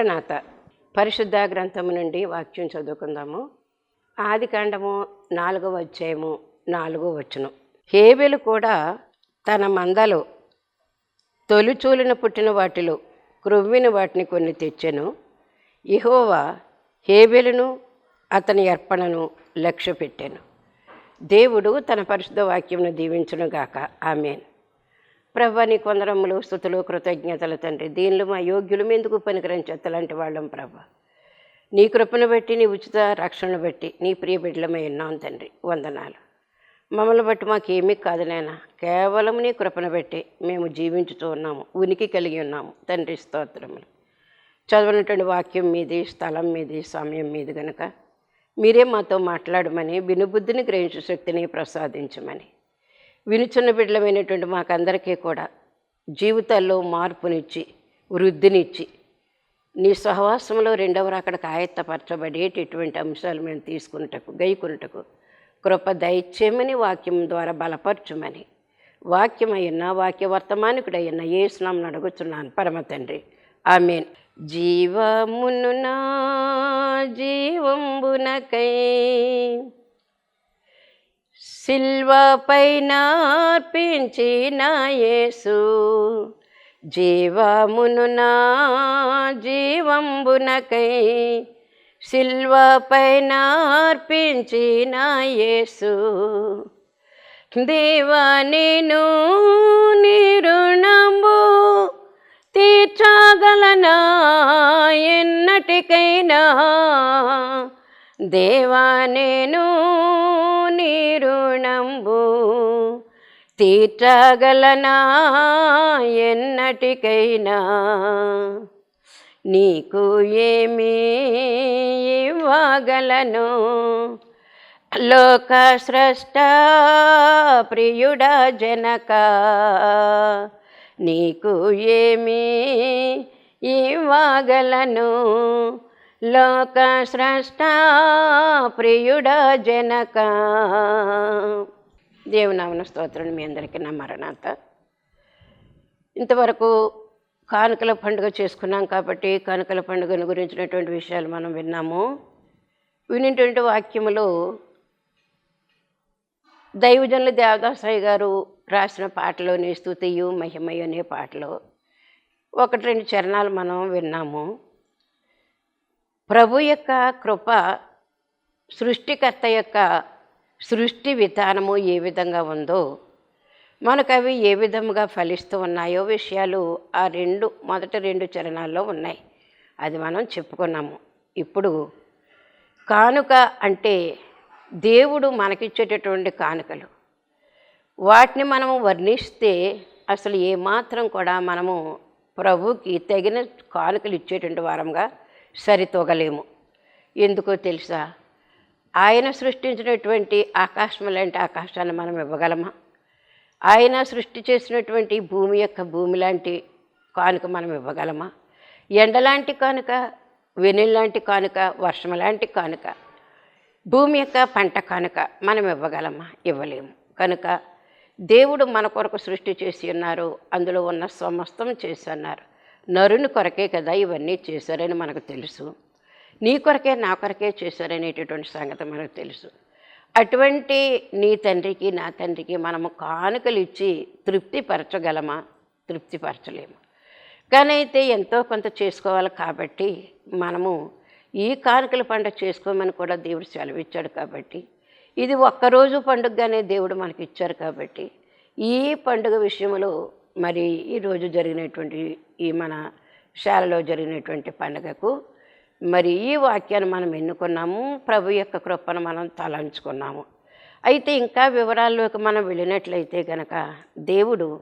మరణాత పరిశుద్ధ గ్రంథము నుండి వాక్యం చదువుకుందాము. ఆది కాండము నాలుగవ అధ్యాయము నాలుగో వచనం. హేబెలు కూడా తన మందలో తొలిచూలిన పుట్టిన వాటిలో క్రొవ్విన వాటిని కొన్ని తెచ్చెను. ఇహోవా హేబెలును అతని అర్పణను లక్ష్య పెట్టాను దేవుడు తన పరిశుద్ధ వాక్యమును దీవించునుగాక. ఆమెను. ప్రభా నీ కొందరములు స్థుతులు కృతజ్ఞతలు తండ్రి. దీనిలో మా యోగ్యులు ఎందుకు పనికిరం చెత్తలాంటి వాళ్ళం ప్రభా నీ కృపను బట్టి నీ ఉచిత రక్షణను బట్టి నీ ప్రియ బిడ్డలమై ఉన్నాం తండ్రి. వందనాలు. మమ్మల్ని బట్టి మాకేమీ కాదు నాయన. కేవలం నీ కృపను బట్టి మేము జీవించుతూ ఉన్నాము ఉనికి కలిగి ఉన్నాము. తండ్రి స్తోత్రములు. చదవనటువంటి వాక్యం మీది స్థలం మీది సమయం మీది గనుక మీరే మాతో మాట్లాడమని వినుబుద్ధిని గ్రహించే శక్తిని ప్రసాదించమని. వినుచున్న బిడ్డలమైనటువంటి మాకందరికీ కూడా జీవితాల్లో మార్పునిచ్చి వృద్ధినిచ్చి నీ సహవాసంలో రెండవ రాకడకు ఆయత్తపరచబడేటటువంటి అంశాలు మేము తీసుకున్నటకు గైకున్నటకు కృప దైత్యమని వాక్యం ద్వారా బలపరచుమని వాక్యమయ్యన్న వాక్య వర్తమానికుడయ్యన్న ఏ స్నామం అడుగుతున్నాను పరమ తండ్రి. ఆమెన్. జీవమును నా జీవంబునకై సిల్వపై నార్పించిన యేసు. జీవమును నా జీవంబునకై సిల్వపై నార్పించిన యేసు. దేవా నేను నిరుణంబు తీర్చగలనా? ఎన్నటికైనా దేవా నేను నిరుణంబు తీర్చగలనా ఎన్నటికైనా. నీకు ఏమీ ఇవ్వగలను. లోక స్రష్ట ప్రియుడ జనక. నీకు ఏమీ ఇవ్వగలను. లోక స్రష్ట ప్రియుడా జనక. దేవునామన స్తోత్రం మీ అందరికీ నా మరణాత. ఇంతవరకు కానుకల పండుగ చేసుకున్నాం కాబట్టి కానుకల పండుగను గురించినటువంటి విషయాలు మనం విన్నాము. వినిటువంటి వాక్యములు దైవజనుల దేవదాసాయి గారు రాసిన పాటలోని స్థుతియు మహిమయు అనే పాటలో ఒకటి రెండు చరణాలు మనం విన్నాము. ప్రభు యొక్క కృప సృష్టికర్త యొక్క సృష్టి విధానము ఏ విధంగా ఉందో మనకు అవి ఏ విధముగా ఫలిస్తూ ఉన్నాయో విషయాలు ఆ రెండు మొదటి రెండు చరణాల్లో ఉన్నాయి. అది మనం చెప్పుకున్నాము. ఇప్పుడు కానుక అంటే దేవుడు మనకిచ్చేటటువంటి కానుకలు. వాటిని మనము వర్ణిస్తే అసలు ఏమాత్రం కూడా మనము ప్రభుకి తగిన కానుకలు ఇచ్చేటువంటి వారంగా సరితూగలేము. ఎందుకో తెలుసా? ఆయన సృష్టించినటువంటి ఆకాశం లాంటి ఆకాశాన్ని మనం ఇవ్వగలమా? ఆయన సృష్టి చేసినటువంటి భూమి యొక్క భూమి లాంటి కానుక మనం ఇవ్వగలమా? ఎండలాంటి కానుక వెనుల్లాంటి కానుక వర్షం లాంటి కానుక భూమి యొక్క పంట కానుక మనం ఇవ్వగలమా? ఇవ్వలేము. కనుక దేవుడు మన కొరకు సృష్టి చేసి ఉన్నారు అందులో ఉన్న సమస్తం చేసి ఉన్నారు. నరుని కొరకే కదా ఇవన్నీ చేశారని మనకు తెలుసు. నీ కొరకే నా కొరకే చేశారనేటటువంటి సంగతి మనకు తెలుసు. అటువంటి నీ తండ్రికి నా తండ్రికి మనము కానుకలు ఇచ్చి తృప్తిపరచగలమా? తృప్తిపరచలేము. కానీ అయితే ఎంతో కొంత చేసుకోవాలి కాబట్టి మనము ఈ కానుకల పండుగ చేసుకోమని కూడా దేవుడు సెలవిచ్చాడు కాబట్టి ఇది ఒక్కరోజు పండుగగానే దేవుడు మనకి ఇచ్చారు కాబట్టి ఈ పండుగ విషయంలో మరి ఈరోజు జరిగినటువంటి ఈ మన శాలలో జరిగినటువంటి పండుగకు మరి ఈ వాక్యాన్ని మనం ఎన్నుకున్నాము. ప్రభు యొక్క కృపను మనం తలంచుకున్నాము. అయితే ఇంకా వివరాల్లోకి మనం వెళ్ళినట్లయితే కనుక దేవుడు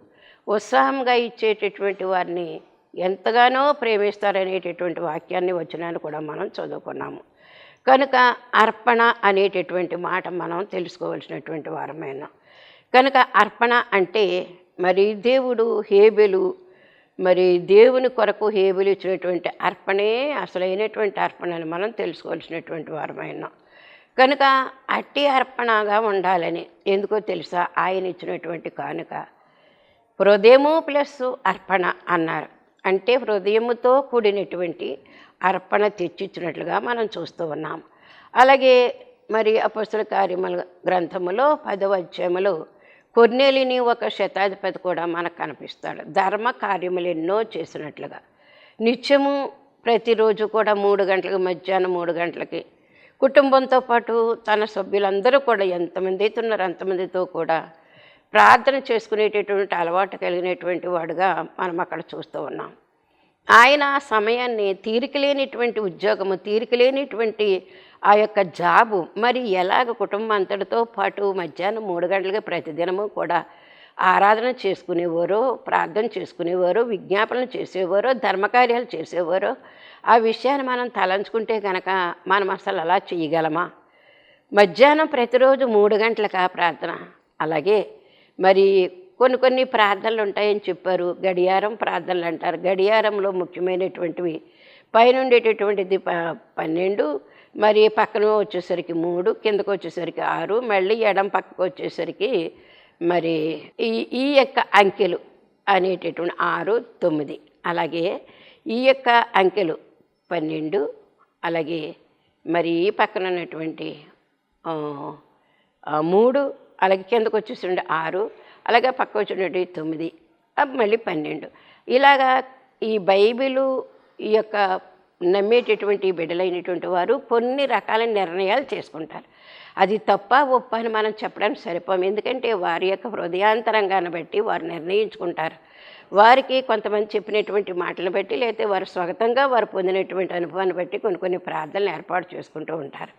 ఉత్సాహంగా ఇచ్చేటటువంటి వారిని ఎంతగానో ప్రేమిస్తారనేటటువంటి వాక్యాన్ని వచ్చినాన్ని కూడా మనం చదువుకున్నాము. కనుక అర్పణ అనేటటువంటి మాట మనం తెలుసుకోవాల్సినటువంటి వారమైన. కనుక అర్పణ అంటే మరి దేవుడు హేబెలు మరి దేవుని కొరకు హేబులు ఇచ్చినటువంటి అర్పణే అసలైనటువంటి అర్పణ అని మనం తెలుసుకోవాల్సినటువంటి వారమైన. కనుక అట్టి అర్పణగా ఉండాలని ఎందుకో తెలుసా? ఆయన ఇచ్చినటువంటి కానుక. హృదయము ప్లస్ అర్పణ అన్నారు. అంటే హృదయముతో కూడినటువంటి అర్పణ తెచ్చిచ్చినట్లుగా మనం చూస్తూ ఉన్నాం. అలాగే మరి అపస్తుల కార్యముల గ్రంథములో పదవ అధ్యాయములో కొర్నేలిని ఒక శతాధిపతి కూడా మనకు కనిపిస్తాడు. ధర్మ కార్యములు ఎన్నో చేసినట్లుగా. నిత్యము ప్రతిరోజు కూడా మూడు గంటలకు మధ్యాహ్నం మూడు గంటలకి. కుటుంబంతో పాటు తన సభ్యులందరూ కూడా ఎంతమంది అయితే అంతమందితో కూడా ప్రార్థన చేసుకునేటటువంటి అలవాటు కలిగినటువంటి వాడుగా మనం అక్కడ చూస్తూ ఉన్నాం. ఆయన ఆ సమయాన్ని తీరిక లేనిటువంటి ఉద్యోగము తీరిక లేనిటువంటి ఆ యొక్క జాబు మరి ఎలాగ కుటుంబం అంతటితో పాటు మధ్యాహ్నం మూడు గంటలకి ప్రతిదినము కూడా ఆరాధన చేసుకునేవారు ప్రార్థన చేసుకునేవారు విజ్ఞాపనలు చేసేవారు ధర్మకార్యాలు చేసేవారు ఆ విషయాన్ని మనం తలంచుకుంటే కనుక మనం అసలు అలా చేయగలమా? మధ్యాహ్నం ప్రతిరోజు మూడు గంటలకా ప్రార్థన? అలాగే మరి కొన్ని కొన్ని ప్రార్థనలు ఉంటాయని చెప్పారు. గడియారం ప్రార్థనలు అంటారు. గడియారంలో ముఖ్యమైనటువంటివి పైన ఉండేటటువంటిది పన్నెండు మరి పక్కన వచ్చేసరికి మూడు కిందకు వచ్చేసరికి ఆరు మళ్ళీ ఎడం పక్కకు వచ్చేసరికి మరి ఈ ఈ యొక్క అంకెలు అనేటటువంటి ఆరు తొమ్మిది. అలాగే ఈ యొక్క అంకెలు పన్నెండు అలాగే మరి ఈ పక్కన ఉన్నటువంటి మూడు అలాగే కిందకు వచ్చేసి ఆరు అలాగే పక్క వచ్చినటువంటి తొమ్మిది మళ్ళీ పన్నెండు. ఇలాగా ఈ బైబిలు ఈ యొక్క నమ్మేటటువంటి బిడ్డలైనటువంటి వారు కొన్ని రకాల నిర్ణయాలు చేసుకుంటారు. అది తప్ప ఒప్ప అని మనం చెప్పడానికి సరిపోం ఎందుకంటే వారి యొక్క హృదయాంతరంగాన్ని బట్టి వారు నిర్ణయించుకుంటారు. వారికి కొంతమంది చెప్పినటువంటి మాటలు బట్టి లేకపోతే వారు స్వగతంగా వారు పొందినటువంటి అనుభవాన్ని బట్టి కొన్ని కొన్ని ప్రార్థనలు ఏర్పాటు చేసుకుంటూ ఉంటారు.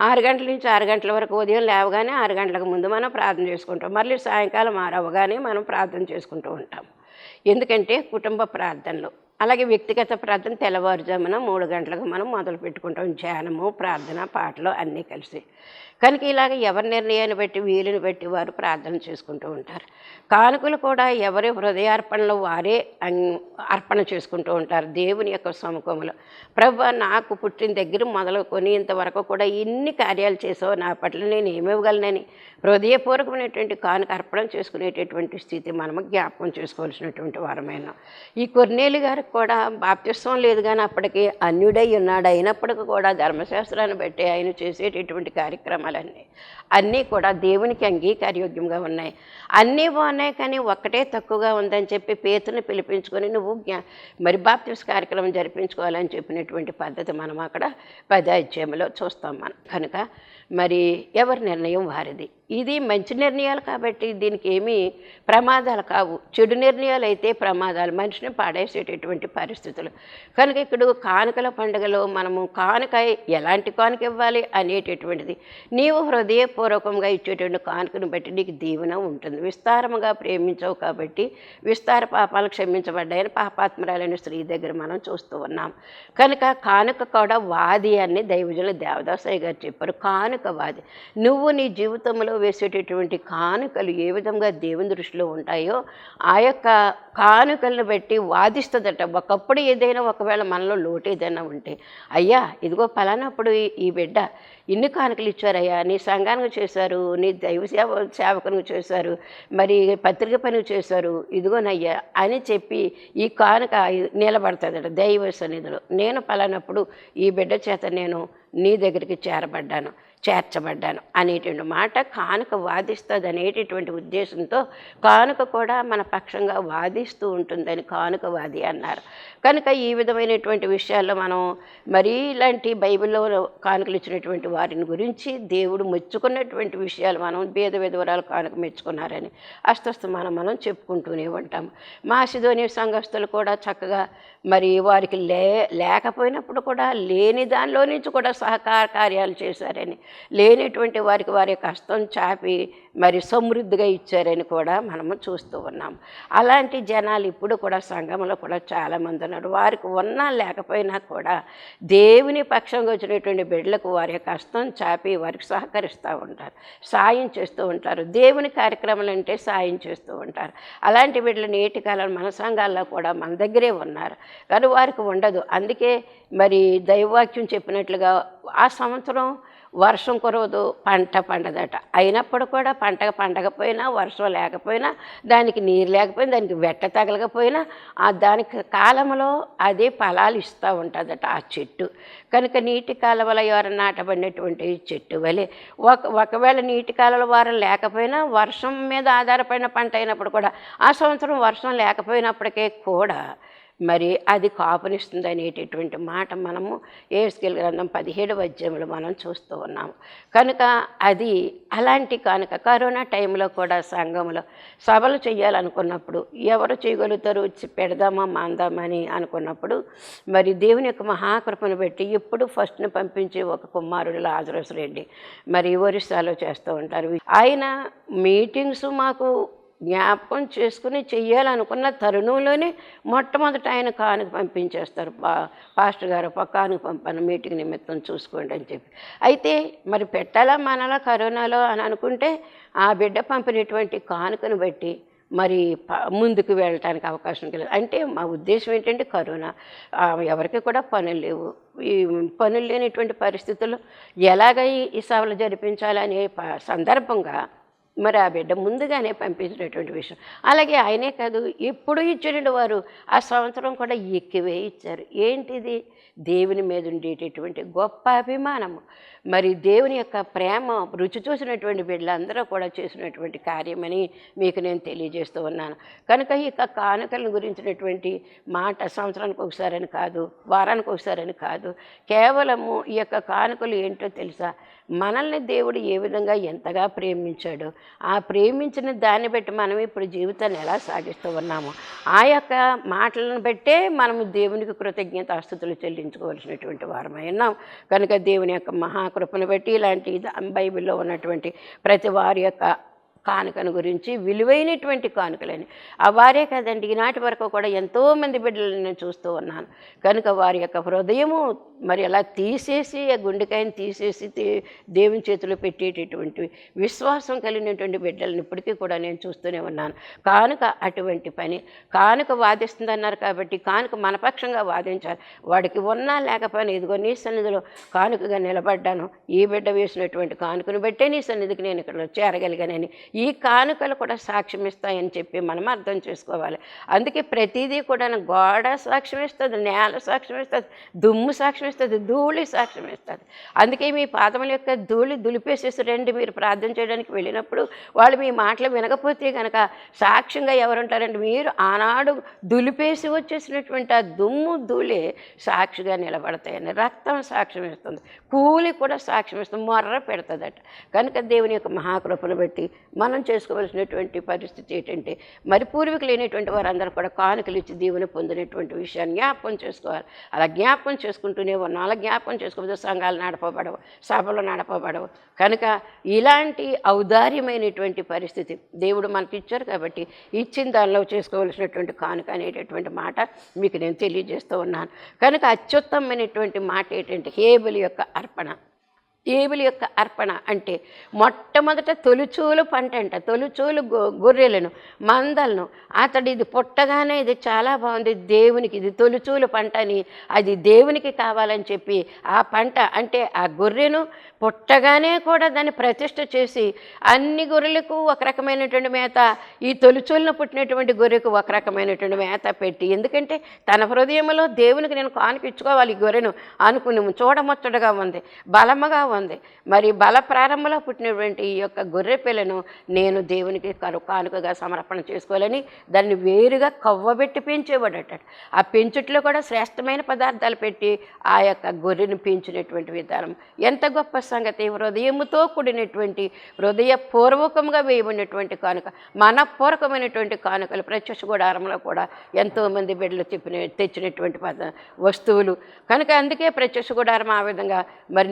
ఆరు గంటల నుంచి ఆరు గంటల వరకు ఉదయం లేవగానే ఆరు గంటలకు ముందు మనం ప్రార్థన చేసుకుంటాం. మళ్ళీ సాయంకాలం ఆరవగానే మనం ప్రార్థన చేసుకుంటూ ఉంటాం. ఎందుకంటే కుటుంబ ప్రార్థనలు. అలాగే వ్యక్తిగత ప్రార్థన తెల్లవారుజామున మూడు గంటలకు మనం మొదలు పెట్టుకుంటాం ధ్యానము ప్రార్థన పాటలు అన్నీ కలిసి. కనుక ఇలాగ ఎవరి నిర్ణయాన్ని బట్టి వీలుని బట్టి వారు ప్రార్థన చేసుకుంటూ ఉంటారు. కానుకలు కూడా ఎవరి హృదయార్పణలో వారే అం- అర్పణ చేసుకుంటూ ఉంటారు దేవుని యొక్క సముఖంలో ప్రభు నాకు పుట్టిన దగ్గర మొదలుకొని ఇంతవరకు కూడా ఇన్ని కార్యాలు చేసావు నా పట్ల నేను ఏమివ్వగలనని హృదయపూర్వకమైనటువంటి కానుక అర్పణ చేసుకునేటటువంటి స్థితి మనము జ్ఞాపకం చేసుకోవాల్సినటువంటి వారమైన. ఈ కొర్నేలు గారికి కూడా బాప్తిస్వం లేదు కానీ అప్పటికి అన్యుడై ఉన్నాడు. అయినప్పటికీ కూడా ధర్మశాస్త్రాన్ని బట్టి ఆయన చేసేటటువంటి కార్యక్రమం కార్యక్రమాలన్నీ అన్నీ కూడా దేవునికి అంగీకారయోగ్యంగా ఉన్నాయి. అన్నీ బాగున్నాయి కానీ ఒక్కటే తక్కువగా ఉందని చెప్పి పేతుని పిలిపించుకొని నువ్వు జ్ఞా మరి బాప్తిస్ కార్యక్రమం జరిపించుకోవాలని చెప్పినటువంటి పద్ధతి మనం అక్కడ పదాధ్యాయంలో చూస్తాం మనం. కనుక మరి ఎవరి నిర్ణయం వారిది? ఇది మంచి నిర్ణయాలు కాబట్టి దీనికి ఏమీ ప్రమాదాలు కావు. చెడు నిర్ణయాలు అయితే ప్రమాదాలు. మనిషిని పాడేసేటటువంటి పరిస్థితులు. కనుక ఇక్కడ కానుకల పండుగలో మనము కానుక ఎలాంటి కానుక ఇవ్వాలి అనేటటువంటిది నీవు హృదయపూర్వకంగా ఇచ్చేటువంటి కానుకను బట్టి నీకు దీవెన ఉంటుంది. విస్తారముగా ప్రేమించవు కాబట్టి విస్తార పాపాలు క్షమించబడ్డాయని పాపాత్మరాలైన స్త్రీ దగ్గర మనం చూస్తూ ఉన్నాం. కనుక కానుక కూడా వాది అని దైవజుల దేవదాసయ్య గారు చెప్పారు. కానుక వాది. నువ్వు నీ జీవితంలో వేసేటటువంటి కానుకలు ఏ విధంగా దేవుని దృష్టిలో ఉంటాయో ఆ యొక్క కానుకలను బట్టి వాదిస్తుందట. ఒకప్పుడు ఏదైనా ఒకవేళ మనలో లోటు ఏదైనా ఉంటే అయ్యా ఇదిగో పలానప్పుడు ఈ- బిడ్డ ఇన్ని కానుకలు ఇచ్చారయ్యా నీ సంఘానికి చేశారు నీ దైవ సేవ సేవకునికి చేశారు మరి పత్రిక పనికి చేశారు ఇదిగోనయ్యా అని చెప్పి ఈ కానుక నిలబడుతుందట దైవ సన్నిధిలో. నేను పలానప్పుడు ఈ బిడ్డ చేత నేను నీ దగ్గరికి చేరబడ్డాను. చేర్చబడ్డాను అనేటువంటి మాట కానుక వాదిస్తుంది అనేటటువంటి ఉద్దేశంతో కానుక కూడా మన పక్షంగా వాదిస్తూ ఉంటుందని కానుక వాది అన్నారు. కనుక ఈ విధమైనటువంటి విషయాల్లో మనం మరీ ఇలాంటి బైబిల్లో కానుకలు ఇచ్చినటువంటి వారిని గురించి దేవుడు మెచ్చుకున్నటువంటి విషయాలు మనం భేద విధవరాలు కానుక మెచ్చుకున్నారని అస్తస్తమానం మనం చెప్పుకుంటూనే ఉంటాం. మాసిధోని సంఘస్థులు కూడా చక్కగా మరి వారికి లే లేకపోయినప్పుడు కూడా లేని దానిలో నుంచి కూడా సహకార కార్యాలు చేశారని లేనటువంటి వారికి వారి యొక్క చాపి మరి సమృద్ధిగా ఇచ్చారని కూడా మనము చూస్తూ ఉన్నాం. అలాంటి జనాలు ఇప్పుడు కూడా సంఘంలో కూడా చాలామంది ఉన్నారు. వారికి ఉన్నా లేకపోయినా కూడా దేవుని పక్షంగా వచ్చినటువంటి బిడ్డలకు వారి యొక్క చాపి వారికి సహకరిస్తూ ఉంటారు. సాయం చేస్తూ ఉంటారు. దేవుని కార్యక్రమాలు అంటే సాయం చేస్తూ ఉంటారు. అలాంటి బిడ్డలు నేటి కాలం మన సంఘాల్లో కూడా మన దగ్గరే ఉన్నారు. కానీ వారికి ఉండదు. అందుకే మరి దైవవాక్యం చెప్పినట్లుగా ఆ సంవత్సరం వర్షం కురవదు పంట పండదట. అయినప్పుడు కూడా పంట పండకపోయినా వర్షం లేకపోయినా దానికి నీరు లేకపోయినా దానికి వెట్ట తగలకపోయినా ఆ దానికి కాలంలో అదే ఫలాలు ఇస్తూ ఉంటుందట ఆ చెట్టు. కనుక నీటి కాలువల ఎవరు నాటబడినటువంటి చెట్టు వలె ఒక ఒకవేళ నీటి కాలువల వారం లేకపోయినా వర్షం మీద ఆధారపడిన పంట అయినప్పుడు కూడా ఆ సంవత్సరం వర్షం లేకపోయినప్పటికీ కూడా మరి అది కాపునిస్తుంది అనేటటువంటి మాట మనము ఏస్కేల్ గ్రంథం పదిహేడు అధ్యాయంలో మనం చూస్తూ ఉన్నాము. కనుక అది అలాంటి కనుక కరోనా టైంలో కూడా సంఘంలో సభలు చేయాలనుకున్నప్పుడు ఎవరు చేయగలుగుతారు? పెడదామా మాందామని అనుకున్నప్పుడు మరి దేవుని యొక్క మహాకృపను పెట్టి ఎప్పుడు ఫస్ట్ని పంపించి ఒక కుమారుడు లాజరస్ రెడ్డి మరి ఒరిస్సాలో చేస్తూ ఉంటారు. ఆయన మీటింగ్స్ మాకు జ్ఞాపకం చేసుకుని చెయ్యాలనుకున్న తరుణంలోనే మొట్టమొదట ఆయన కానుక పంపించేస్తారు. పా పాస్టర్ గారు కానుక పంపాను మీటింగ్ నిమిత్తం చూసుకోండి అని చెప్పి. అయితే మరి పెట్టాలా మనలా కరోనాలో అని అనుకుంటే ఆ బిడ్డ పంపినటువంటి కానుకను బట్టి మరి ప- ముందుకు వెళ్ళటానికి అవకాశం కలిగింది. అంటే మా ఉద్దేశం ఏంటంటే కరోనా ఎవరికి కూడా పనులు లేవు. ఈ పనులు లేనటువంటి పరిస్థితుల్లో ఎలాగ ఈ- ఈ సభలు జరిపించాలనే సందర్భంగా మరి ఆ బిడ్డ ముందుగానే పంపించినటువంటి విషయం. అలాగే ఆయనే కాదు ఎప్పుడు ఇచ్చినటువంటి వారు ఆ సంవత్సరం కూడా ఎక్కువే ఇచ్చారు. ఏంటిది? దేవుని మీద ఉండేటటువంటి గొప్ప అభిమానము. మరి దేవుని యొక్క ప్రేమ రుచి చూసినటువంటి బిడ్డలందరూ కూడా చేసినటువంటి కార్యమని మీకు నేను తెలియజేస్తూ ఉన్నాను. కనుక ఈ యొక్క గురించినటువంటి మాట సంవత్సరానికి ఒకసారని కాదు వారానికి ఒకసారని కాదు కేవలము ఈ యొక్క కానుకలు ఏంటో తెలుసా? మనల్ని దేవుడు ఏ విధంగా ఎంతగా ప్రేమించాడో ఆ ప్రేమించిన దాన్ని బట్టి మనం ఇప్పుడు జీవితాన్ని ఎలా సాగిస్తూ ఉన్నాము ఆ యొక్క మాటలను బట్టే మనము దేవునికి కృతజ్ఞత ఆస్తులు చెల్లించుకోవాల్సినటువంటి వారమై ఉన్నాం. కనుక దేవుని యొక్క మహా కృపను పెట్టి ఇలాంటి బైబిల్లో ఉన్నటువంటి ప్రతి వారి యొక్క కానుకను గురించి విలువైనటువంటి కానుకలని. ఆ వారే కదండి ఈనాటి వరకు కూడా ఎంతోమంది బిడ్డలను నేను చూస్తూ ఉన్నాను. కనుక వారి యొక్క హృదయము మరి అలా తీసేసి ఆ గుండెకాయని తీసేసి దేవుని చేతిలో పెట్టేటటువంటి విశ్వాసం కలిగినటువంటి బిడ్డలను ఇప్పటికీ కూడా నేను చూస్తూనే ఉన్నాను. కానుక అటువంటి పని కానుక వాదిస్తుందన్నారు కాబట్టి కానుక మనపక్షంగా వాదించాలి. వాడికి ఉన్నా లేకపోయినా ఇదిగో నీ సన్నిధిలో కానుకగా నిలబడ్డాను. ఈ బిడ్డ వేసినటువంటి కానుకను బట్టే నీ సన్నిధికి నేను ఇక్కడ చేరగలిగానని ఈ కానుకలు కూడా సాక్ష్యం ఇస్తాయని చెప్పి మనం అర్థం చేసుకోవాలి. అందుకే ప్రతిదీ కూడా గోడ సాక్ష్యం ఇస్తుంది నేల సాక్ష్యం ఇస్తుంది దుమ్ము సాక్ష్యం ఇస్తుంది ధూళి సాక్ష్యం ఇస్తుంది. అందుకే మీ పాదముల యొక్క ధూళి దులిపేసేసి రండి మీరు ప్రార్థన చేయడానికి వెళ్ళినప్పుడు వాళ్ళు మీ మాటలు వినకపోతే కనుక సాక్ష్యంగా ఎవరుంటారంటే మీరు ఆనాడు దులిపేసి వచ్చేసినటువంటి ఆ దుమ్ము ధూళి సాక్షిగా నిలబడతాయని రక్తం సాక్ష్యం ఇస్తుంది. కూలి కూడా సాక్ష్యం ఇస్తుంది మొర్ర పెడుతుందట. కనుక దేవుని యొక్క మహాకృపను బట్టి మనం చేసుకోవాల్సినటువంటి పరిస్థితి ఏంటంటే మరి పూర్వీకులు లేనటువంటి వారందరూ కూడా కానుకలు ఇచ్చి దీవెని పొందినటువంటి విషయాన్ని జ్ఞాపకం చేసుకోవాలి. అలా జ్ఞాపకం చేసుకుంటూనే ఉన్నాం అలా జ్ఞాపకం చేసుకోకపోతే సంఘాలు నడపబడవు సభలు నడపబడవు. కనుక ఇలాంటి ఔదార్యమైనటువంటి పరిస్థితి దేవుడు మనకి ఇచ్చారు కాబట్టి ఇచ్చిన దానిలో చేసుకోవాల్సినటువంటి కానుక అనేటటువంటి మాట మీకు నేను తెలియజేస్తూ ఉన్నాను. కనుక అత్యుత్తమైనటువంటి మాట ఏంటంటే హేబుల్ యొక్క అర్పణ. ఏబుల యొక్క అర్పణ అంటే మొట్టమొదట తొలిచూలు పంట అంట. తొలిచూలు గొ- గొర్రెలను మందలను. అతడు ఇది పుట్టగానే ఇది చాలా బాగుంది. దేవునికి ఇది తొలిచూలు పంట అని అది దేవునికి కావాలని చెప్పి ఆ పంట అంటే ఆ గొర్రెను పుట్టగానే కూడా దాన్ని ప్రతిష్ఠ చేసి అన్ని గొర్రెలకు ఒక రకమైనటువంటి మేత ఈ తొలిచూలను పుట్టినటువంటి గొర్రెకు ఒక రకమైనటువంటి మేత పెట్టి. ఎందుకంటే తన హృదయంలో దేవునికి నేను కానుక ఇచ్చుకోవాలి ఈ గొర్రెను అనుకుని చూడముచ్చటగా ఉంది బలముగా ఉంది మరి బల ప్రారంభంలో పుట్టినటువంటి ఈ యొక్క గొర్రె పిల్లను నేను దేవునికి కరు కానుకగా సమర్పణ చేసుకోవాలని దాన్ని వేరుగా కవ్వబెట్టి పెంచేవాడట. ఆ పెంచుట్లో కూడా శ్రేష్టమైన పదార్థాలు పెట్టి ఆ యొక్క గొర్రెను పెంచినటువంటి విధానం. ఎంత గొప్ప సంగతి. హృదయముతో కూడినటువంటి హృదయపూర్వకంగా వేయబడినటువంటి కానుక మనపూర్వకమైనటువంటి కానుకలు ప్రత్యక్ష గుడారంలో కూడా ఎంతోమంది బిడ్డలు చెప్పిన తెచ్చినటువంటి పద వస్తువులు. కనుక అందుకే ప్రత్యక్ష గుడారం ఆ విధంగా మరి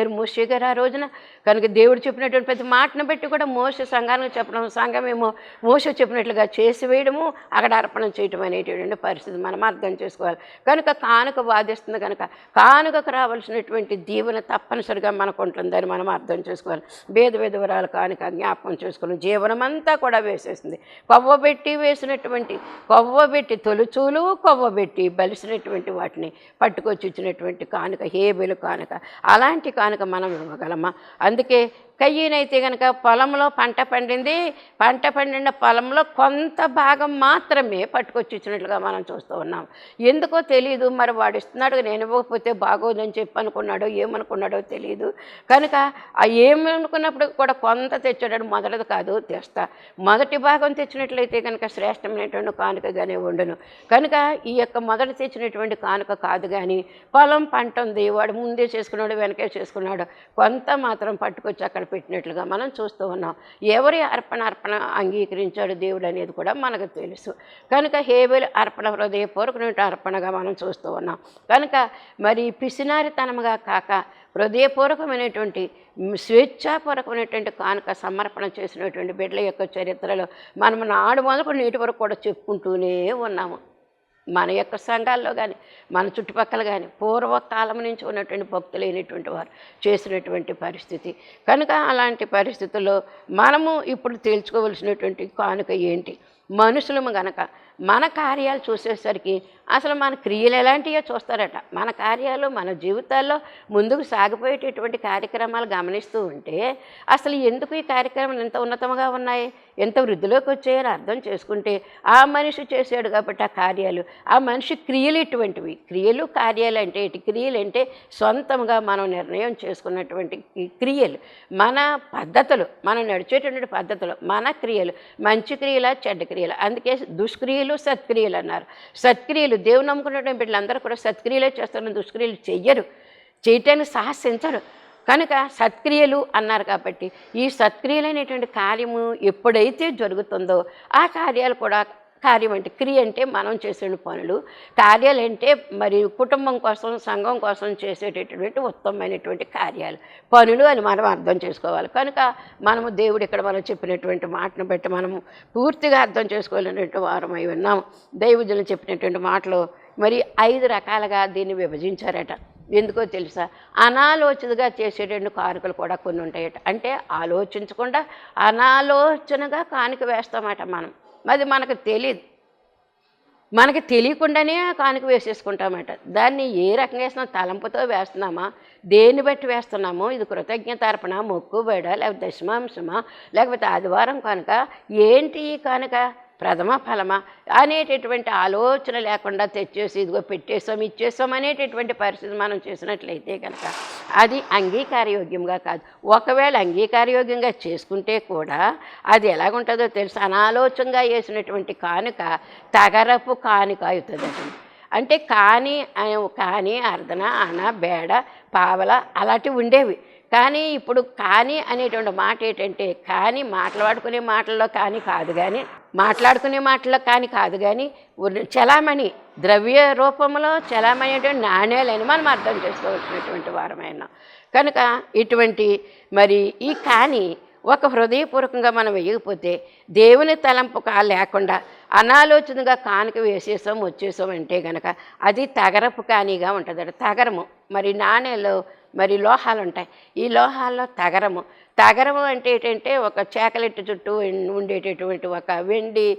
లేరు మోషే గారు ఆ రోజున. కనుక దేవుడు చెప్పినటువంటి ప్రతి మాటను బట్టి కూడా మోస సంఘానికి చెప్పడం సంఘమేమో మోస చెప్పినట్లుగా చేసి వేయడము అక్కడ అర్పణ చేయడం అనేటటువంటి పరిస్థితి మనం అర్థం చేసుకోవాలి. కనుక కానుక బాధిస్తుంది కనుక కానుకకు రావాల్సినటువంటి దీవెన తప్పనిసరిగా మనకు ఉంటుందని మనం అర్థం చేసుకోవాలి. భేద విధవరాలు కానుక జ్ఞాపకం చేసుకోవాలి జీవనమంతా కూడా వేసేసింది. కొవ్వబెట్టి వేసినటువంటి కొవ్వబెట్టి తొలుచూలు కొవ్వబెట్టి బలిసినటువంటి వాటిని పట్టుకొచ్చి ఇచ్చినటువంటి కానుక హేబెలు కానుక. అలాంటి కానుక మనం ఇవ్వగలమా అందుకే కయ్యనైతే కనుక పొలంలో పంట పండింది పంట పండిన పొలంలో కొంత భాగం మాత్రమే పట్టుకొచ్చి ఇచ్చినట్లుగా మనం చూస్తూ ఉన్నాం. ఎందుకో తెలియదు మరి వాడు ఇస్తున్నాడు నేను ఇవ్వకపోతే బాగోదని చెప్పి అనుకున్నాడో ఏమనుకున్నాడో తెలియదు కనుక ఆ ఏమనుకున్నప్పుడు కూడా కొంత తెచ్చాడు మొదటిది కాదు తెస్తా. మొదటి భాగం తెచ్చినట్లయితే కనుక శ్రేష్టమైనటువంటి కానుకగానే ఉండను. కనుక ఈ యొక్క మొదటి తెచ్చినటువంటి కానుక కాదు కానీ పొలం పంట ఉంది వాడు ముందే చేసుకున్నాడు వెనకే చేసుకున్నాడు కొంత మాత్రం పట్టుకొచ్చి అక్కడ పెట్టినట్లుగా మనం చూస్తూ ఉన్నాం. ఎవరి అర్పణ అర్పణ అంగీకరించాడు దేవుడు అనేది కూడా మనకు తెలుసు. కనుక హేబెల్ అర్పణ హృదయపూర్వకమైన అర్పణగా మనం చూస్తూ ఉన్నాం. కనుక మరి పిసినారితనముగా కాక హృదయపూర్వకమైనటువంటి స్వేచ్ఛాపూర్వకమైనటువంటి కానుక సమర్పణ చేసినటువంటి బిడ్డల యొక్క చరిత్రలో మనం నాడు మొదలు నేటి వరకు కూడా చెప్పుకుంటూనే ఉన్నాము. మన యొక్క సంఘాల్లో కానీ మన చుట్టుపక్కల కానీ పూర్వకాలం నుంచి ఉన్నటువంటి భక్తులైనటువంటి వారు చేసినటువంటి పరిస్థితి. కనుక అలాంటి పరిస్థితుల్లో మనము ఇప్పుడు తేల్చుకోవలసినటువంటి కానుక ఏంటి? మనుషులము గనక మన కార్యాలు చూసేసరికి అసలు మన క్రియలు ఎలాంటివో చూస్తారట. మన కార్యాలు మన జీవితాల్లో ముందుకు సాగిపోయేటటువంటి కార్యక్రమాలు గమనిస్తూ ఉంటే అసలు ఎందుకు ఈ కార్యక్రమాలు ఎంత ఉన్నతంగా ఉన్నాయి? ఎంత వృద్ధిలోకి వచ్చాయని అర్థం చేసుకుంటే ఆ మనిషి చేశాడు కాబట్టి ఆ కార్యాలు ఆ మనిషి క్రియలు ఇటువంటివి. క్రియలు కార్యాలు అంటే ఇటు క్రియలు అంటే సొంతంగా మనం నిర్ణయం చేసుకున్నటువంటి క్రియలు. మన పద్ధతులు మనం నడిచేటటువంటి పద్ధతులు మన క్రియలు మంచి క్రియల చెడ్డ క్రియలు అందుకే దుష్క్రియలు సత్క్రియలు అన్నారు. సత్క్రియలు దేవుని నమ్ముకున్నటువంటి బిడ్డలందరూ కూడా సత్క్రియలే చేస్తున్న దుష్క్రియలు చెయ్యరు. చేయటానికి సాహసించరు. కనుక సత్క్రియలు అన్నారు కాబట్టి ఈ సత్క్రియలు అనేటువంటి కార్యము ఎప్పుడైతే జరుగుతుందో ఆ కార్యాలు కూడా కార్యం అంటే క్రియ అంటే మనం చేసే పనులు. కార్యాలు అంటే మరి కుటుంబం కోసం సంఘం కోసం చేసేటటువంటి ఉత్తమమైనటువంటి కార్యాలు. పనులు అని మనం అర్థం చేసుకోవాలి. కనుక మనము దేవుడు ఇక్కడ మనం చెప్పినటువంటి మాటను బట్టి మనము పూర్తిగా అర్థం చేసుకోలేనటువంటి వారం అయి ఉన్నాము దైవజులు చెప్పినటువంటి మాటలు మరి ఐదు రకాలుగా దీన్ని విభజించారట. ఎందుకో తెలుసా? అనాలోచితగా చేసేటువంటి కానుకలు కూడా కొన్ని ఉంటాయట. అంటే ఆలోచించకుండా అనాలోచనగా కానుక వేస్తామట మనం. అది మనకు తెలియదు మనకి తెలియకుండానే కానుక వేసేసుకుంటామట. దాన్ని ఏ రకంగా వేస్తున్నాం? తలంపుతో వేస్తున్నామా? దేన్ని బట్టి వేస్తున్నాము? ఇది కృతజ్ఞతార్పణ మొక్కుబడ లేకపోతే దశమాంశమా? లేకపోతే ఆదివారం కనుక? ఏంటి ఈ ప్రథమ ఫలమా? అనేటటువంటి ఆలోచన లేకుండా తెచ్చేసి ఇదిగో పెట్టేసాం ఇచ్చేసాం అనేటటువంటి పరిస్థితి మనం చేసినట్లయితే కనుక అది అంగీకారయోగ్యంగా కాదు. ఒకవేళ అంగీకారయోగ్యంగా చేసుకుంటే కూడా అది ఎలాగుంటుందో తెలుసు? అనాలోచనగా వేసినటువంటి కానుక తగరపు కానుక అవుతుంది అంటే కాని కాని అర్ధన అన బేడ పావల అలాంటివి ఉండేవి. కానీ ఇప్పుడు కానీ అనేటువంటి మాట ఏంటంటే కానీ మాట్లాడుకునే మాటల్లో కానీ కాదు కానీ మాట్లాడుకునే మాటల్లో కానీ కాదు కానీ చలామణి ద్రవ్య రూపంలో చలామణి అంటే నాణ్యాలని మనం అర్థం చేసుకోవాల్సినటువంటి వారమైన. కనుక ఇటువంటి మరి ఈ కానీ ఒక హృదయపూర్వకంగా మనం వేయకపోతే దేవుని తలంపు కా లేకుండా అనాలోచనగా కానుక వేసేసాం వచ్చేసాం అంటే కనుక అది తగరపు కానీగా ఉంటుంది తగరము. మరి నాణేలు మరి లోహాలు ఉంటాయి. ఈ లోహాల్లో తగరము. తగరము అంటే ఏంటంటే ఒక చేకలెట్టు చుట్టూ ఉండేటటువంటి ఒక వెండి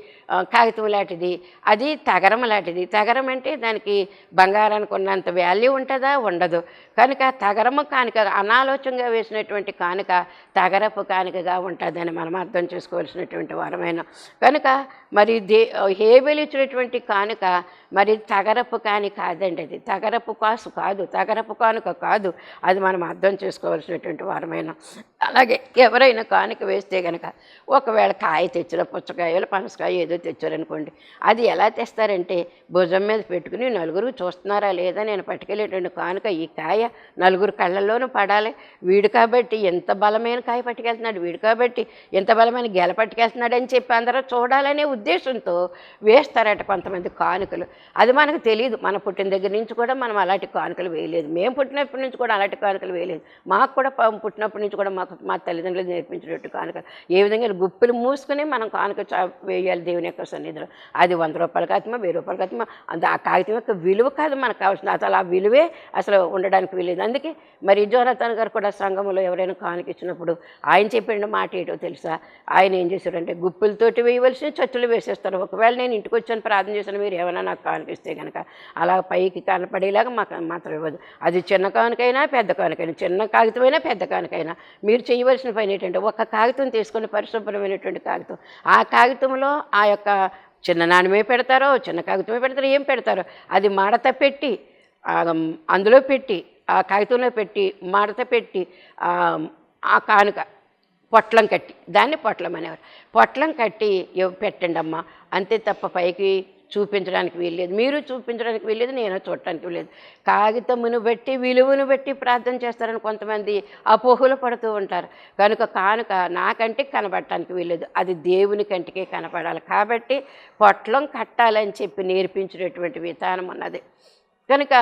కాగితం లాంటిది అది తగరం లాంటిది. తగరం అంటే దానికి బంగారానికి ఉన్నంత వాల్యూ ఉంటుందా? ఉండదు. కనుక తగరము కానుక అనాలోచనగా వేసినటువంటి కానుక తగరపు కానుకగా ఉంటుందని మనం అర్థం చేసుకోవాల్సినటువంటి వారమైన. కనుక మరి దే హేబెలు ఇచ్చినటువంటి కానుక మరి తగరపు కాని కాదండి అది. తగరపు కాసు కాదు. తగరపు కానుక కాదు. అది మనం అర్థం చేసుకోవాల్సినటువంటి వారమైన. అలాగే ఎవరైనా కానుక వేస్తే కనుక ఒకవేళ కాయ తెచ్చిన పుచ్చకాయలు పనసకాయ ఏదో తెచ్చారనుకోండి. అది ఎలా తెస్తారంటే భుజం మీద పెట్టుకుని నలుగురు చూస్తున్నారా లేదా నేను పట్టుకెళ్ళేటండి కానుక ఈ కాయ నలుగురు కళ్ళల్లోనూ పడాలి. వీడు కాబట్టి ఎంత బలమైన కాయ పట్టుకెళ్తున్నాడు వీడు కాబట్టి ఎంత బలమైన గెల పట్టుకెళ్తున్నాడు అని చెప్పి అందరూ చూడాలనే ఉద్దేశంతో వేస్తారట కొంతమంది కానుకలు. అది మనకు తెలియదు మన పుట్టిన దగ్గర నుంచి కూడా మనం అలాంటి కానుకలు వేయలేదు. మేము పుట్టినప్పటి నుంచి కూడా అలాంటి కానుకలు వేయలేదు. మాకు కూడా పుట్టినప్పటి నుంచి కూడా మాకు మా తల్లిదండ్రులు నేర్పించినట్టు కానుకలు. ఏ విధంగా గుప్పిలు మూసుకుని మనం కానుక చా- వేయాలి దేవుని యొక్క సన్నిధిలో. అది వంద రూపాయల కాగితమా వెయ్యి రూపాయల కాగితమా అంత ఆ కాగితం యొక్క విలువ కాదు మనకు కావాల్సింది అసలు ఆ విలువే అసలు ఉండడానికి వీలేదు అందుకే మరి జోనతన్ గారు కూడా సంఘంలో ఎవరైనా కానుక ఇచ్చినప్పుడు ఆయన చెప్పిన మాట ఏంటో తెలుసా? ఆయన ఏం చేశారంటే గుప్పులతోటి వేయవలసిన చచ్చులు వేసేస్తారు. ఒకవేళ నేను ఇంటికి వచ్చాను ప్రార్థన చేశాను మీరు ఏమైనా నాకు కానుకిస్తే కనుక అలా పైకి కనపడేలాగా మాకు మాత్రం ఇవ్వదు. అది చిన్న కానుకైనా పెద్ద కానుకైనా చిన్న కాగితమైనా పెద్ద కానుకైనా మీరు చేయవలసిన పని ఏంటంటే ఒక కాగితం తీసుకొని పరిశుభ్రమైనటువంటి కాగితం. ఆ కాగితంలో ఆ యొక్క చిన్న నాణ్యమే పెడతారో చిన్న కాగితమే పెడతారో ఏం పెడతారో. అది మడత పెట్టి అందులో పెట్టి ఆ కాగితంలో పెట్టి మడత పెట్టి ఆ, కానుక పొట్లం కట్టి దాన్ని పొట్లం అనేవారు. పొట్లం కట్టి ఇవ్ పెట్టండి అమ్మ అంతే తప్ప పైకి చూపించడానికి వీల్లేదు. మీరు చూపించడానికి వీల్లేదు నేను చూడటానికి వీల్లేదు. కాగితమును బట్టి విలువను బట్టి ప్రార్థన చేస్తారని కొంతమంది అపోహలు పడుతూ ఉంటారు. కనుక కానుక నా కంటికి కనబడటానికి వీల్లేదు. అది దేవుని కంటికే కనపడాలి కాబట్టి పొట్లం కట్టాలని చెప్పి నేర్పించినటువంటి విధానం ఉన్నది. కనుక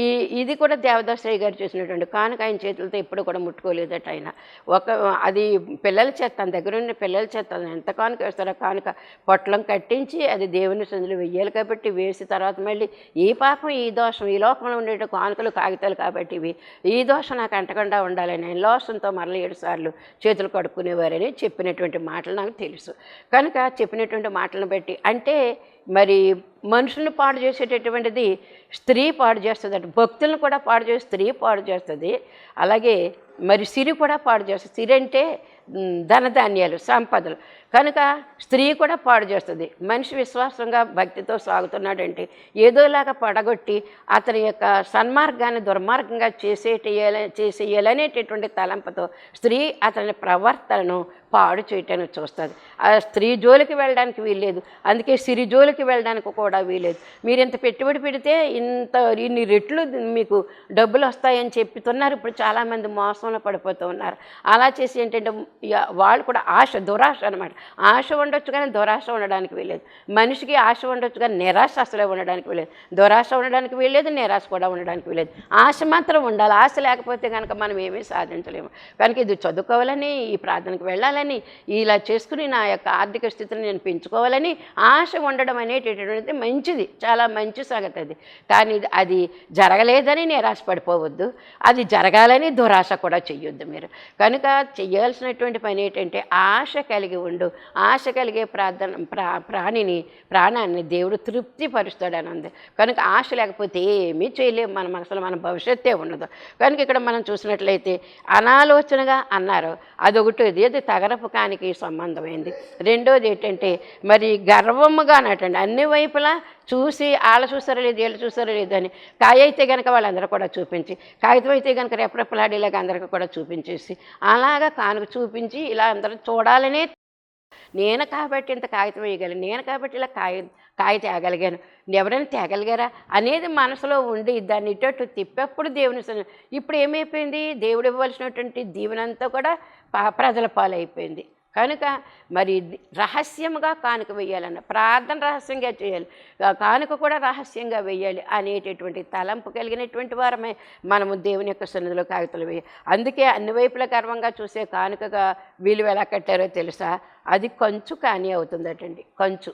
ఈ ఇది కూడా దేవదాసయ్య గారు చేసినటువంటి కానుక ఆయన చేతులతో ఎప్పుడు కూడా ముట్టుకోలేదట ఆయన. ఒక అది పిల్లల చేత తన దగ్గర ఉన్న పిల్లల చేత ఎంత కానుక వేస్తారో కానుక పొట్లం కట్టించి అది దేవుని సందులో వెయ్యాలి కాబట్టి వేసిన తర్వాత మళ్ళీ ఈ పాపం ఈ దోషం ఈ లోకంలో ఉండే కానుకలు కాగితాలు కాబట్టి ఇవి. ఈ దోషం నాకు అంటకుండా ఉండాలని ఆయన లోషంతో మరల ఏడు సార్లు చేతులు కడుక్కునేవారని చెప్పినటువంటి మాటలు నాకు తెలుసు. కనుక చెప్పినటువంటి మాటలను బట్టి అంటే మరి మనుషులను పాడు చేసేటటువంటిది స్త్రీ పాడు చేస్తుంది అంటే. భక్తులను కూడా పాడు చేసి స్త్రీ పాడు చేస్తుంది. అలాగే మరి సిరి కూడా పాడు చేస్తుంది. సిరి అంటే ధనధాన్యాలు సంపదలు. కనుక స్త్రీ కూడా పాడు చేస్తుంది. మనిషి విశ్వాసంగా భక్తితో సాగుతున్నాడంటే ఏదోలాగా పడగొట్టి అతని యొక్క సన్మార్గాన్ని దుర్మార్గంగా చేసేటేయాల చేసేయాలనేటటువంటి తలంపుతో స్త్రీ అతని ప్రవర్తనను పాడు చేయటానికి చూస్తుంది. ఆ స్త్రీ జోలికి వెళ్ళడానికి వీల్లేదు. అందుకే సిరి జోలికి వెళ్ళడానికి కూడా వీల్లేదు. మీరు ఇంత పెట్టుబడి పెడితే ఇంత ఇన్ని రెట్లు మీకు డబ్బులు వస్తాయని చెప్తున్నారు. ఇప్పుడు చాలామంది మోసంలో పడిపోతూ ఉన్నారు. అలా చేసి ఏంటంటే ఇక వాళ్ళు కూడా ఆశ దురాశ అనమాట ఆశ ఉండొచ్చు కానీ దురాశ ఉండడానికి వీలేదు మనిషికి ఆశ ఉండొచ్చు కానీ నిరాశ అసలే ఉండడానికి వీలేదు దురాశ ఉండడానికి వీలేదు నిరాశ కూడా ఉండడానికి వీలేదు ఆశ మాత్రం ఉండాలి. ఆశ లేకపోతే కనుక మనం ఏమీ సాధించలేము. కనుక ఇది చదువుకోవాలని ఈ ప్రార్థనకు వెళ్ళాలని ఇలా చేసుకుని నా యొక్క ఆర్థిక స్థితిని నేను పెంచుకోవాలని ఆశ ఉండడం అనేటటువంటిది మంచిది. చాలా మంచి సంగతి అది. కానీ ఇది- అది జరగలేదని నిరాశ పడిపోవద్దు అది జరగాలని దురాశ కూడా చెయ్యొద్దు మీరు. కనుక చేయాల్సినటువంటి పని ఏంటంటే ఆశ కలిగి ఉండు. ఆశ కలిగే ప్రార్థన ప్రా ప్రాణిని ప్రాణాన్ని దేవుడు తృప్తిపరుస్తాడు అని ఉంది కనుక ఆశ లేకపోతే ఏమీ చేయలేము మనం అసలు మన భవిష్యత్తే ఉండదు. కనుక ఇక్కడ మనం చూసినట్లయితే అనాలోచనగా అన్నారు. అదొకటి ఏది తగరపు కానికి సంబంధమైంది. రెండోది ఏంటంటే మరి గర్వముగా అనటండి అన్ని వైపులా చూసి వాళ్ళ చూసారో లేదు వీళ్ళు చూసారో లేదు అని కాయ అయితే కనుక వాళ్ళందరూ కూడా చూపించి కాగితం అయితే కనుక రెపరెపలాడేలాగా అందరికీ కూడా చూపించేసి అలాగా కానుక చూపించి ఇలా అందరూ చూడాలనే నేను కాబట్టి ఇంత కాగితం వేయగలను నేను కాబట్టి ఇలా కాయ కాయ తేగలిగాను. ఎవరైనా తేగలిగారా? అనేది మనసులో ఉండి దాన్ని ఇటు తిప్పేప్పుడు దేవుని ఇప్పుడు ఏమైపోయింది? దేవుడు ఇవ్వాల్సినటువంటి దీవెనంతా కూడా పా- ప్రజల పాలైపోయింది. కనుక మరి రహస్యముగా కానుక వేయాలన్న ప్రార్థన రహస్యంగా చేయాలి. కానుక కూడా రహస్యంగా వేయాలి అనేటటువంటి తలంపు కలిగినటువంటి వారమే మనము దేవుని యొక్క సన్నిధిలో కాగితాలు వేయాలి. అందుకే అన్ని వైపుల గర్వంగా చూసే కానుకగా విలువ ఎలా కట్టారో తెలుసా? అది కొంచెం కానీ అవుతుందటండి. కంచు.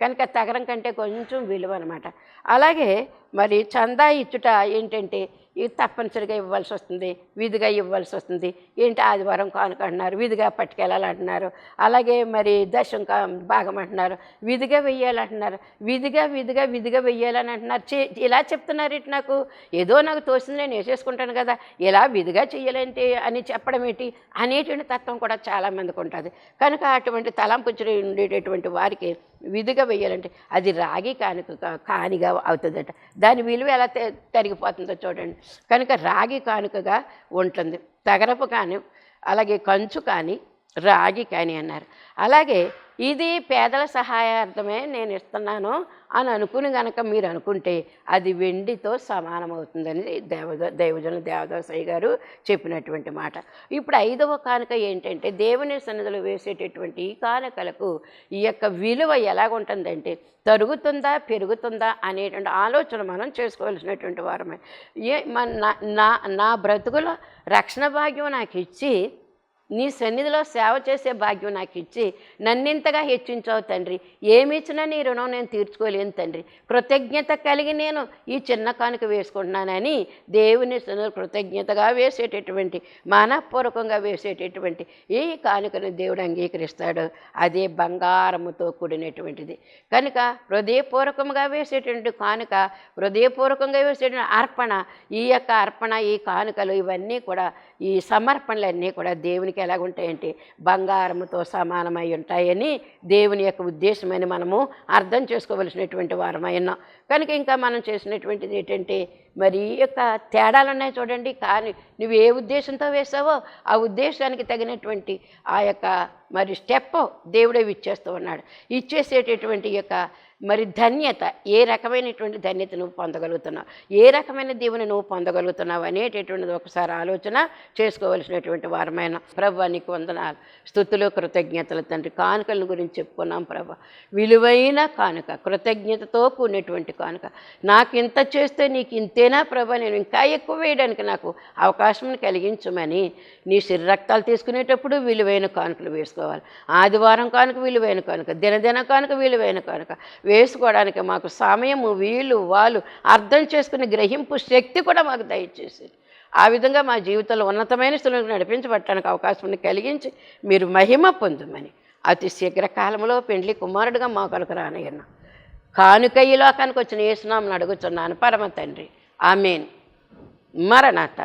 కనుక తగరం కంటే కొంచెం విలువ అనమాట అలాగే మరి చందా ఇచ్చుట ఏంటంటే ఇది తప్పనిసరిగా ఇవ్వాల్సి వస్తుంది విధిగా ఇవ్వాల్సి వస్తుంది. ఏంటి ఆదివారం కానుక అంటున్నారు విధిగా పట్టుకెళ్ళాలంటున్నారు. అలాగే మరి దశం కా భాగం అంటున్నారు విధిగా వెయ్యాలంటున్నారు. విధిగా విధిగా విధిగా వెయ్యాలని అంటున్నారు. చే ఇలా చెప్తున్నారు ఇటు నాకు. ఏదో నాకు తోసింది నేను వేసేసుకుంటాను కదా ఇలా విధిగా చేయాలంటే అని చెప్పడం ఏంటి? అనేటువంటి తత్వం కూడా చాలామందికి ఉంటుంది. కనుక అటువంటి తలంపుచ్చి ఉండేటటువంటి వారికి విధిగా వెయ్యాలంటే అది రాగి కానుక కా- కానిగా అవుతుందట. దాని విలువ ఎలా తరిగిపోతుందో చూడండి. కనుక రాగి కానుకగా ఉంటుంది. తగరపు కానీ అలాగే కంచు కానీ రాగి కానీ అన్నారు. అలాగే ఇది పేదల సహాయార్థమే నేను ఇస్తున్నాను అని అనుకుని గనక మీరు అనుకుంటే అది వెండితో సమానమవుతుందని దేవద దైవజన దేవదాసయ్య గారు చెప్పినటువంటి మాట. ఇప్పుడు ఐదవ కానుక ఏంటంటే దేవుని సన్నిధిలో వేసేటటువంటి ఈ కానుకలకు ఈ యొక్క విలువ ఎలాగుంటుందంటే తరుగుతుందా పెరుగుతుందా అనేటువంటి ఆలోచన మనం చేసుకోవాల్సినటువంటి వారమే. ఏ మన నా- నా నా బ్రతుకులో రక్షణ భాగ్యం నాకు ఇచ్చి నీ సన్నిధిలో సేవ చేసే భాగ్యం నాకు ఇచ్చి నన్నింతగా హెచ్చించావు తండ్రి. ఏమి ఇచ్చినా నీ రుణం నేను తీర్చుకోలేను తండ్రి. కృతజ్ఞత కలిగి నేను ఈ చిన్న కానుక వేసుకుంటున్నానని దేవుని కృతజ్ఞతగా వేసేటటువంటి మానపూర్వకంగా వేసేటటువంటి ఈ కానుకను దేవుడు అంగీకరిస్తాడు. అదే బంగారముతో కూడినటువంటిది. కనుక హృదయపూర్వకంగా వేసేటువంటి కానుక హృదయపూర్వకంగా వేసేటువంటి అర్పణ ఈ యొక్క అర్పణ ఈ కానుకలు ఇవన్నీ కూడా ఈ సమర్పణలన్నీ కూడా దేవునికి ఎలాగుంటాయంటే బంగారముతో సమానమై ఉంటాయని దేవుని యొక్క ఉద్దేశమని మనము అర్థం చేసుకోవలసినటువంటి వారమై ఉన్నాం కనుక ఇంకా మనం చేసినటువంటిది ఏంటంటే మరి ఈ యొక్క తేడాలు ఉన్నాయి చూడండి. కానీ నువ్వు ఏ ఉద్దేశంతో వేసావో ఆ ఉద్దేశానికి తగినటువంటి ఆ యొక్క మరి స్టెప్ దేవుడే ఇచ్చేస్తూ ఉన్నాడు. ఇచ్చేసేటటువంటి యొక్క మరి ధన్యత ఏ రకమైనటువంటి ధన్యత నువ్వు పొందగలుగుతున్నావు? ఏ రకమైన దీవెని నువ్వు పొందగలుగుతున్నావు అనేటటువంటిది ఒకసారి ఆలోచన చేసుకోవలసినటువంటి వారమైన ప్రభు నీకు వందనాలు. స్థుతులు కృతజ్ఞతలు తండ్రి. కానుకల గురించి చెప్పుకున్నాం ప్రభు. విలువైన కానుక కృతజ్ఞతతో కూడినటువంటి కానుక. నాకు ఇంత చేస్తే నీకు ఇంతేనా ప్రభు? నేను ఇంకా ఎక్కువ వేయడానికి నాకు అవకాశం కలిగించమని నీ శరీరక్తాలు రక్తాలు తీసుకునేటప్పుడు విలువైన కానుకలు వేసుకోవాలి. ఆదివారం కానుక విలువైన కానుక దినదిన కానుక విలువైన కానుక. వేసుకోవడానికి మాకు సమయము వీలు వాళ్ళు అర్థం చేసుకుని గ్రహింపు శక్తి కూడా మాకు దయచేసి ఆ విధంగా మా జీవితంలో ఉన్నతమైన స్థితులకు నడిపించబట్టడానికి అవకాశం కలిగించి మీరు మహిమ పొందుమని అతి శీఘ్ర కాలంలో పెండ్లి కుమారుడుగా మా కొరకు రానయ్యన్న కానుక ఈ లోకానికి వచ్చిన ఏసునామని అడుగుతున్నాను పరమ తండ్రి. ఆమెన్. మరణాత.